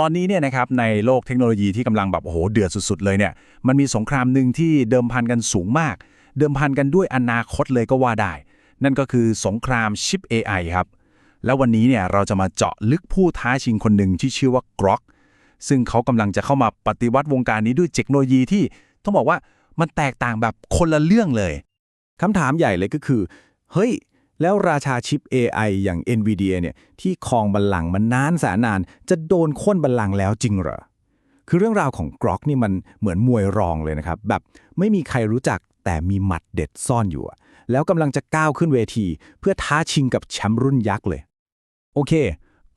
ตอนนี้เนี่ยนะครับในโลกเทคโนโลยีที่กำลังแบบโอ้โหเดือดสุดๆเลยเนี่ยมันมีสงครามหนึ่งที่เดิมพันกันสูงมาก เดิมพันกันด้วยอนาคตเลยก็ว่าได้ นั่นก็คือสงครามชิป AI ครับ แล้ววันนี้เนี่ยเราจะมาเจาะลึกผู้ท้าชิงคนหนึ่งที่ชื่อว่า Grok ซึ่งเขากำลังจะเข้ามาปฏิวัติวงการนี้ด้วยเทคโนโลยีที่ต้องบอกว่ามันแตกต่างแบบคนละเรื่องเลยคำถามใหญ่เลยก็คือ เฮ้ย แล้วราชาชิป AI อย่าง NVIDIA เนี่ยที่ครองบัลลังก์มันนานแสนนาน จะโดนค้นบัลลังก์แล้วจริงเหรอ คือเรื่องราวของกรอกนี่มันเหมือนมวยรองเลยนะครับ แบบไม่มีใครรู้จักแต่มีหมัดเด็ดซ่อนอยู่ แล้วกำลังจะก้าวขึ้นเวที เพื่อท้าชิงกับแชมป์รุ่นยักษ์เลย โอเค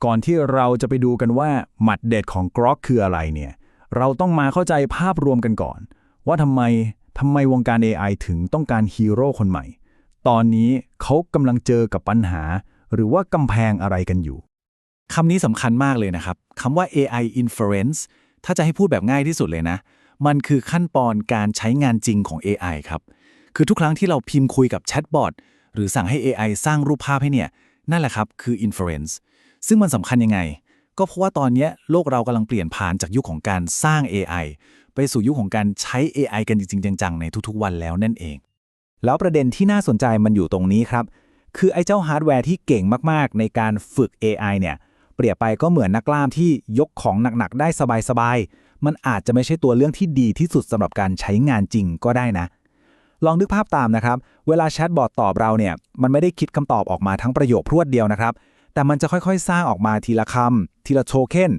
ก่อนที่เราจะไปดูกันว่าหมัดเด็ดของ Grok คืออะไรเนี่ย เราต้องมาเข้าใจภาพรวมกันก่อน ว่าทำไมทำไมวงการ AI ถึงต้องการฮีโร่คนใหม่ ตอนนี้เขากำลังเจอกับปัญหา หรือว่ากำแพงอะไรกันอยู่คำนี้สำคัญมากเลยนะครับคำว่า AI inference ถ้าจะให้พูดแบบง่ายที่สุดเลยนะ มันคือขั้นตอนการใช้งานจริงของ AI ครับ คือทุกครั้งที่เราพิมพ์คุยกับแชทบอทหรือสั่งให้ AI สร้างรูปภาพให้เนี่ย นั่นแหละครับคือ inference ซึ่งมันสำคัญยังไง ก็เพราะว่าตอนนี้โลกเรากำลังเปลี่ยนผ่านจากยุคของการสร้าง AI ไปสู่ยุคของการใช้ AI กันจริงๆ จังๆ ในทุกๆ วันแล้วนั่นเอง แล้วประเด็นที่น่าสนใจมันอยู่ตรงนี้ครับ คือไอ้เจ้าฮาร์ดแวร์ที่เก่งมากๆ ในการฝึก AI เนี่ยเปรียบไปก็เหมือนนักล่ามที่ยกของหนักๆ ได้สบายๆ มันอาจจะไม่ใช่ตัวเรื่องที่ดีที่สุดสำหรับการใช้งานจริงก็ได้นะ ลองนึกภาพตามนะครับ เวลาแชทบอทตอบเราเนี่ย มันไม่ได้คิดคำตอบออกมาทั้งประโยคพรวดเดียวนะครับ แต่มันจะค่อยๆ สร้างออกมาทีละคำทีละโทเค็น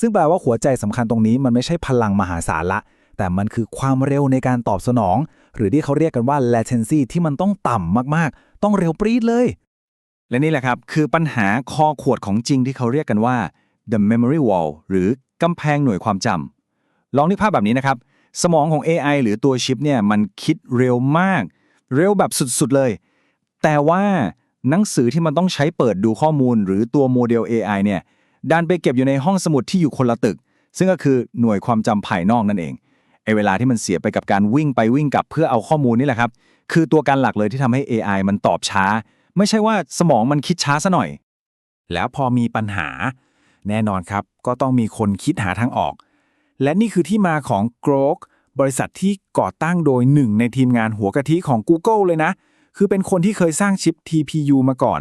ซึ่งแปลว่าหัวใจสำคัญตรงนี้มันไม่ใช่พลังมหาศาลละ แต่มันคือความเร็วในการตอบสนอง หรือที่เขาเรียกกันว่า latency ที่มันต้องต่ำมากๆ ต้องเร็วปรี๊ดเลย และนี่แหละครับ คือปัญหาคอขวดของจริงที่เขาเรียกกันว่า the memory wall หรือกำแพงหน่วยความจำลองนึกภาพแบบนี้นะครับ สมองของ AI หรือตัวชิปเนี่ยมันคิดเร็วมาก เร็วแบบสุดๆเลย แต่ว่าหนังสือที่มันต้องใช้เปิดดูข้อมูล หรือตัวโมเดล AI เนี่ยดันไปเก็บอยู่ในห้องสมุดที่อยู่คนละตึก ซึ่งก็คือหน่วยความจำภายนอกนั่นเอง ไอเวลาที่มันเสียไปกับการวิ่งไปวิ่งกลับเพื่อเอาข้อมูลนี่แหละครับ คือตัวการหลักเลยที่ทำให้ AI มันตอบช้า ไม่ใช่ว่าสมองมันคิดช้าซะหน่อย แล้วพอมีปัญหา แน่นอนครับ ก็ต้องมีคนคิดหาทางออก และนี่คือที่มาของ Grok บริษัทที่ก่อตั้งโดยหนึ่งในทีมงานหัวกะทิของ Google เลยนะ คือเป็นคนที่เคยสร้างชิป TPU มาก่อน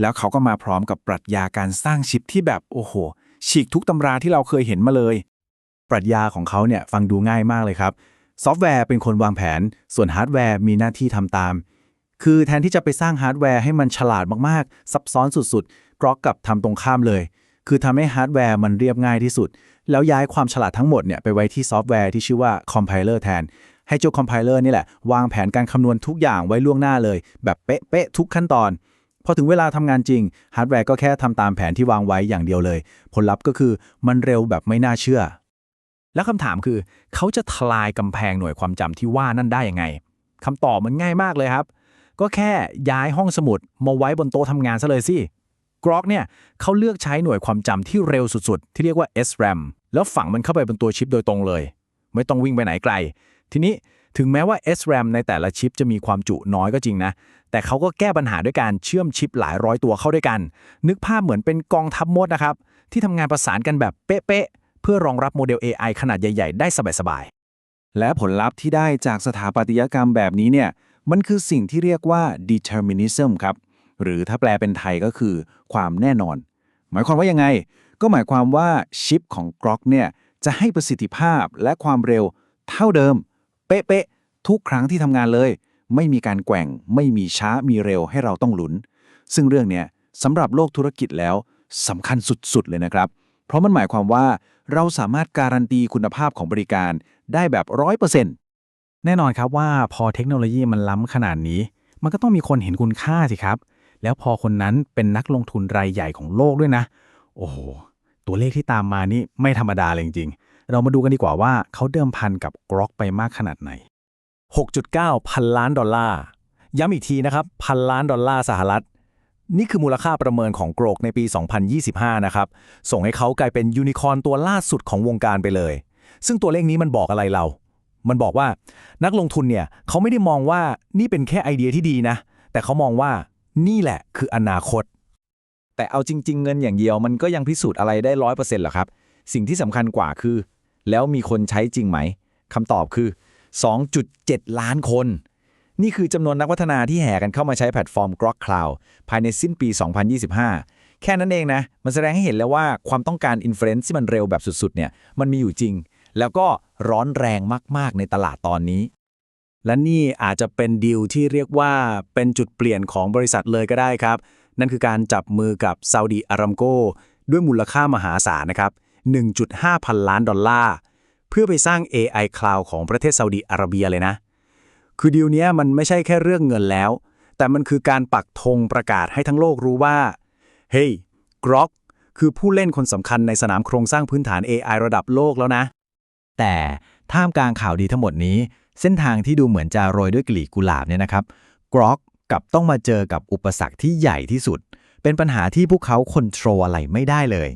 แล้วเขาก็มาพร้อมกับปรัชญาการสร้างชิปที่แบบโอ้โหฉีกทุกตำราที่เราเคยเห็นมาเลย ปรัชญาของเขาเนี่ยฟังดูง่ายมากเลยครับ ซอฟต์แวร์เป็นคนวางแผน ส่วนฮาร์ดแวร์มีหน้าที่ทำตาม คือแทนที่จะไปสร้างฮาร์ดแวร์ให้มันฉลาดมากๆ ซับซ้อนสุดๆ กรอกกับทำตรงข้ามเลย คือทำให้ฮาร์ดแวร์มันเรียบง่ายที่สุด แล้วย้ายความฉลาดทั้งหมดเนี่ยไปไว้ที่ซอฟต์แวร์ที่ชื่อว่าคอมไพเลอร์แทน ให้เจ้าคอมไพเลอร์นี่แหละ วางแผนการคำนวณทุกอย่างไว้ล่วงหน้าเลย แบบเป๊ะๆทุกขั้นตอนพอถึงเวลาทำงานจริงฮาร์ดแวร์ก็แค่ทำตามแผนที่วางไว้อย่างเดียวเลย ผลลัพธ์ก็คือมันเร็วแบบไม่น่าเชื่อ แล้วคำถามคือ เขาจะทลายกำแพงหน่วยความจำที่ว่านั่นได้ยังไงคำตอบมันง่ายมากเลยครับ ก็แค่ย้ายห้องสมุดมาไว้บนโต๊ะทำงานซะเลยสิกรอกเนี่ยเขาเลือกใช้หน่วยความจำที่เร็วสุดๆ ที่เรียกว่า SRAM แล้วฝังมันเข้าไปบนตัวชิปโดยตรงเลย ไม่ต้องวิ่งไปไหนไกล ทีนี้ถึงแม้ว่า SRAM ในแต่ละชิปจะมีความจุน้อยก็จริงนะ แต่เขาก็แก้ปัญหาด้วยการเชื่อมชิปหลายร้อยตัวเข้าด้วยกัน นึกภาพเหมือนเป็นกองทัพมดนะครับ ที่ทำงานประสานกันแบบเป๊ะๆ พื่อรองรับโมเดล AI ขนาดใหญ่ ๆ ได้สบายๆ และผลลัพธ์ที่ได้จากสถาปัตยกรรมแบบนี้เนี่ยมันคือสิ่งที่เรียกว่า determinism ครับ หรือถ้าแปลเป็นไทยก็คือความแน่นอน หมายความว่ายังไง ก็หมายความว่าชิปของ Grok เนี่ยจะให้ประสิทธิภาพและความเร็วเท่าเดิม เป๊ะๆ ทุกครั้งที่ทำงานเลย ไม่มีการแกว่ง ไม่มีช้ามีเร็วให้เราต้องหลุน ซึ่งเรื่องเนี้ยสำหรับโลกธุรกิจแล้วสำคัญสุดๆเลยนะครับ เพราะมันหมายความว่า เราสามารถการันตีคุณภาพของบริการได้แบบร้อยเปอร์เซ็นต์แน่นอนครับว่าพอเทคโนโลยีมันล้ำขนาดนี้ มันก็ต้องมีคนเห็นคุณค่าสิครับ แล้วพอคนนั้นเป็นนักลงทุนรายใหญ่ของโลกด้วยนะ โอ้โห ตัวเลขที่ตามมานี่ไม่ธรรมดาเลยจริงๆ เรามาดูกันดีกว่าว่าเขาเดิมพันกับกรอกไปมากขนาดไหน 6.9 พันล้านดอลลาร์ ย้ำอีกทีนะครับ พันล้านดอลลาร์สหรัฐ นี่คือมูลค่าประเมินของโกรกในปี 2025 นะครับ ส่งให้เขากลายเป็นยูนิคอร์นตัวล่าสุดของวงการไปเลย ซึ่งตัวเลขนี้มันบอกอะไรเรา มันบอกว่านักลงทุนเนี่ยเขาไม่ได้มองว่านี่เป็นแค่ไอเดียที่ดีนะ แต่เขามองว่านี่แหละคืออนาคต แต่เอาจริง ๆ เงินอย่างเดียวมันก็ยังพิสูจน์อะไรได้ร้อยเปอร์เซ็นต์หรอครับ สิ่งที่สำคัญกว่าคือ แล้วมีคนใช้จริงไหมคำตอบคือ 2.7 ล้านคน นี่คือจำนวนนักพัฒนาที่แห่กันเข้ามาใช้แพลตฟอร์ม Grok Cloud ภายในสิ้นปี 2025 แค่นั้นเองนะ มันแสดงให้เห็นแล้วว่าความต้องการ Inference ที่มันเร็วแบบสุดๆเนี่ยมันมีอยู่จริง แล้วก็ร้อนแรงมากๆในตลาดตอนนี้ และนี่อาจจะเป็นดีลที่เรียกว่าเป็นจุดเปลี่ยนของบริษัทเลยก็ได้ครับ นั่นคือการจับมือกับซาอุดีอารามโกด้วยมูลค่ามหาศาลนะครับ 1.5 พันล้านดอลลาร์ เพื่อไปสร้าง AI Cloud ของประเทศซาอุดีอาระเบียเลยนะ คือดีลนี้มันไม่ใช่แค่เรื่องเงินแล้ว แต่มันคือการปักธงประกาศให้ทั้งโลกรู้ว่า เฮ้ย Grok คือผู้เล่นคนสำคัญในสนามโครงสร้างพื้นฐาน AI ระดับโลกแล้วนะ แต่ท่ามกลางข่าวดีทั้งหมดนี้ เส้นทางที่ดูเหมือนจะโรยด้วยกลีบกุหลาบเนี่ยนะครับกรอกกับต้องมาเจอกับอุปสรรคที่ใหญ่ที่สุด เป็นปัญหาที่พวกเขาคอนโทรอะไรไม่ได้เลย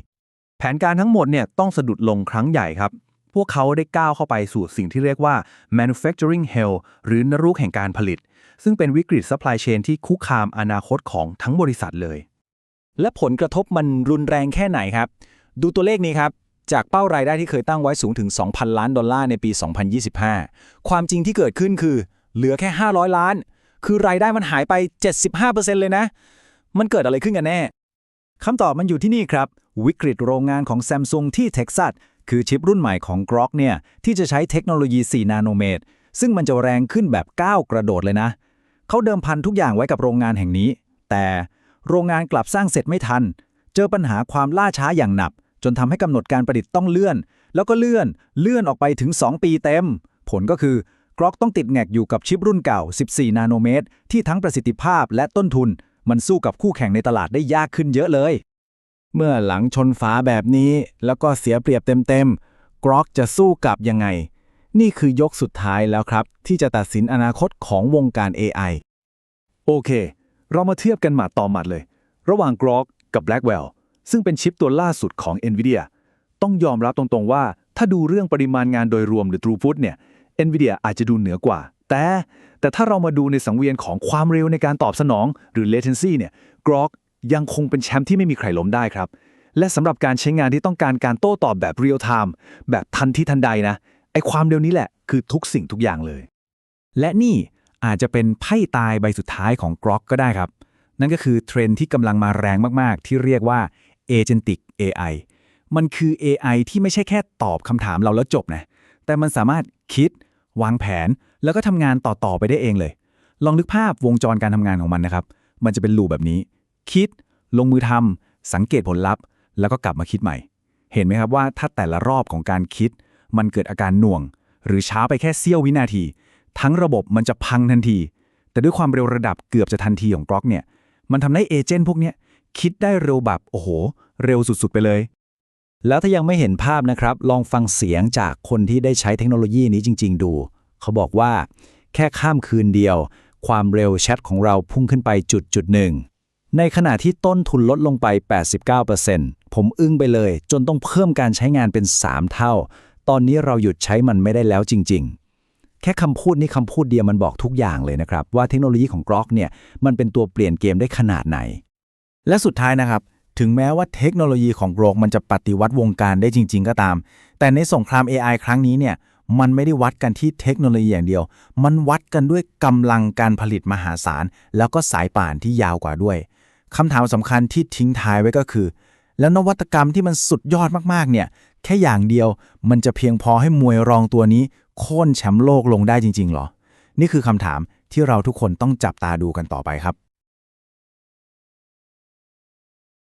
แผนการทั้งหมดเนี่ยต้องสะดุดลงครั้งใหญ่ครับ พวกเขาได้ก้าวเข้าไปสู่สิ่งที่เรียกว่า manufacturing hell หรือนรกแห่งการผลิต ซึ่งเป็นวิกฤต supply chain ที่คุกคามอนาคตของทั้งบริษัทเลย และผลกระทบมันรุนแรงแค่ไหนครับ ดูตัวเลขนี้ครับจากเป้ารายได้ที่เคยตั้งไว้สูงถึง 2,000 ล้านดอลลาร์ในปี 2025 ความจริงที่เกิดขึ้นคือ เหลือแค่ 500 ล้าน คือรายได้มันหายไป 75%เลยนะ มันเกิดอะไรขึ้นกันแน่ คำตอบมันอยู่ที่นี่ครับ วิกฤตโรงงานของ Samsung ที่เท็กซัส คือชิปรุ่นใหม่ของ Grok เนี่ยที่จะใช้เทคโนโลยี 4 นาโนเมตร ซึ่งมันจะแรงขึ้นแบบก้าวกระโดดเลยนะ เขาเดิมพันทุกอย่างไว้กับโรงงานแห่งนี้ แต่โรงงานกลับสร้างเสร็จไม่ทัน เจอปัญหาความล่าช้าอย่างหนัก จนทำให้กำหนดการประดิษฐ์ต้องเลื่อน แล้วก็เลื่อน เลื่อนออกไปถึง 2 ปีเต็ม ผลก็คือกรอกต้องติดแงกอยู่กับชิปรุ่นเก่า 14 นาโนเมตร ที่ทั้งประสิทธิภาพและต้นทุน มันสู้กับคู่แข่งในตลาดได้ยากขึ้นเยอะเลย เมื่อหลังชนฝาแบบนี้แล้วก็เสียเปรียบเต็มๆกรอกจะสู้กลับยังไง นี่คือยกสุดท้ายแล้วครับ ที่จะตัดสินอนาคตของวงการ AI โอเค เรามาเทียบกันหมัดต่อหมัดเลย ระหว่าง Grok กับ Blackwell ซึ่งเป็นชิปตัวล่าสุดของ NVIDIA ต้องยอมรับตรงๆว่า ถ้าดูเรื่องปริมาณงานโดยรวมหรือ throughput เนี่ย NVIDIA อาจจะดูเหนือกว่า แต่แต่ถ้าเรามาดูในสังเวียนของความเร็วในการตอบสนอง หรือ latency เนี่ย Grok ยังคงเป็นแชมป์ที่ไม่มีใครล้มได้ครับ และสำหรับการใช้งานที่ต้องการการโต้ตอบแบบ real time แบบทันทีทันใดนะ ไอความเร็วนี้แหละคือทุกสิ่งทุกอย่างเลย และนี่อาจจะเป็นไพ่ตายใบสุดท้ายของ Grok ก็ได้ครับ นั่นก็คือเทรนด์ที่กำลังมาแรงมาก ๆ ที่เรียกว่า Agentic AI มันคือ AI ที่ไม่ใช่แค่ตอบคำถามเราแล้วจบนะ แต่มันสามารถคิด วางแผน แล้วก็ทำงานต่อ ๆ ไปได้เองเลย ลองนึกภาพวงจรการทำงานของมันนะครับ มันจะเป็นลูปแบบนี้ คิด ลงมือทำสังเกตผลลัพธ์ แล้วก็กลับมาคิดใหม่ เห็นไหมครับว่าถ้าแต่ละรอบของการคิด มันเกิดอาการหน่วง หรือช้าไปแค่เสี้ยววินาที ทั้งระบบมันจะพังทันที แต่ด้วยความเร็วระดับเกือบจะทันทีของกรอกเนี่ยมันทำให้เอเจนต์พวกเนี้ยคิดได้เร็วแบบโอ้โห เร็วสุดๆไปเลย แล้วถ้ายังไม่เห็นภาพนะครับ ลองฟังเสียงจากคนที่ได้ใช้เทคโนโลยีนี้จริง ๆ ดู เขาบอกว่า แค่ข้ามคืนเดียว ความเร็วแชทของเราพุ่งขึ้นไปจุดจุดหนึ่ง ในขณะที่ต้นทุนลดลงไป 89%ผมอึ้งไปเลย จนต้องเพิ่มการใช้งานเป็น 3 เท่า ตอนนี้เราหยุดใช้มันไม่ได้แล้วจริง ๆ แค่คำพูดนี้คำพูดเดียวมันบอกทุกอย่างเลยนะครับ ว่าเทคโนโลยีของ Grok เนี่ยมันเป็นตัวเปลี่ยนเกมได้ขนาดไหน และสุดท้ายนะครับ ถึงแม้ว่าเทคโนโลยีของกรอกมันจะปฏิวัติวงการได้จริง ๆ ก็ตาม แต่ในสงคราม AI ครั้งนี้เนี่ยมันไม่ได้วัดกันที่เทคโนโลยีอย่างเดียว มันวัดกันด้วยกำลังการผลิตมหาศาล แล้วก็สายป่านที่ยาวกว่าด้วย คำถามสำคัญที่ทิ้งท้ายไว้ก็คือ แล้วนวัตกรรมที่มันสุดยอดมากๆเนี่ย แค่อย่างเดียวมันจะเพียงพอให้มวยรองตัวนี้ โค่นแชมป์โลกลงได้จริงๆหรอ นี่คือคำถามที่เราทุกคนต้องจับตาดูกันต่อไปครับ